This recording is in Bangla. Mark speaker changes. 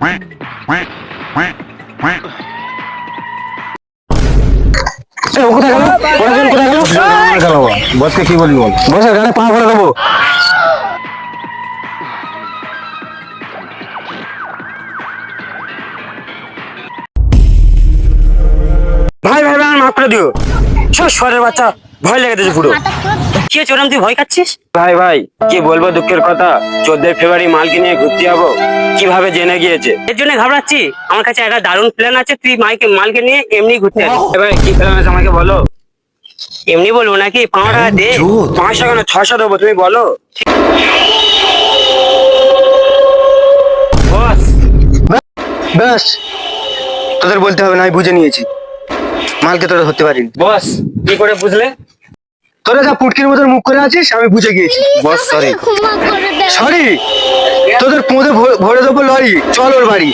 Speaker 1: ভাই ভাই করে দিও। সরের বাচ্চা ভয় লেগে দিয়েছে পুরো। কি ওরম তুই ভয় খাচ্ছিস? ভাই ভাই কি বলব দুঃখের কথা? চোদ্দই ফেব্রুয়ারি মালকে নিয়ে ঘুরতে যাব। কীভাবে জেনে গিয়েছে? এর জন্য ঘাবড়াচ্ছি। আমার কাছে একটা দারুণ প্ল্যান আছে তুই মাইকে মালকে নিয়ে এমনি ঘুরতে যাবি। ভাই কি প্ল্যান আছে আমাকে বলো? এমনি বলব নাকি? পাঁচ টাকা দে। পাঁচশো কেন? ছশো দেবো তুমি বলো। বস।
Speaker 2: ব্যাস। তোদের বলতে হবে না আমি বুঝে নিয়েছি। মালকে তোরা ধরতে পারিনি।
Speaker 1: বস কি করে বুঝলে?
Speaker 2: তোরা যা পুটকির মতন মুখ করে আছিস আমি বুঝে গিয়েছি। বস সরি সরি তোদের পোঁদে ভরে দেবো লরি। চল ওর বাড়ি।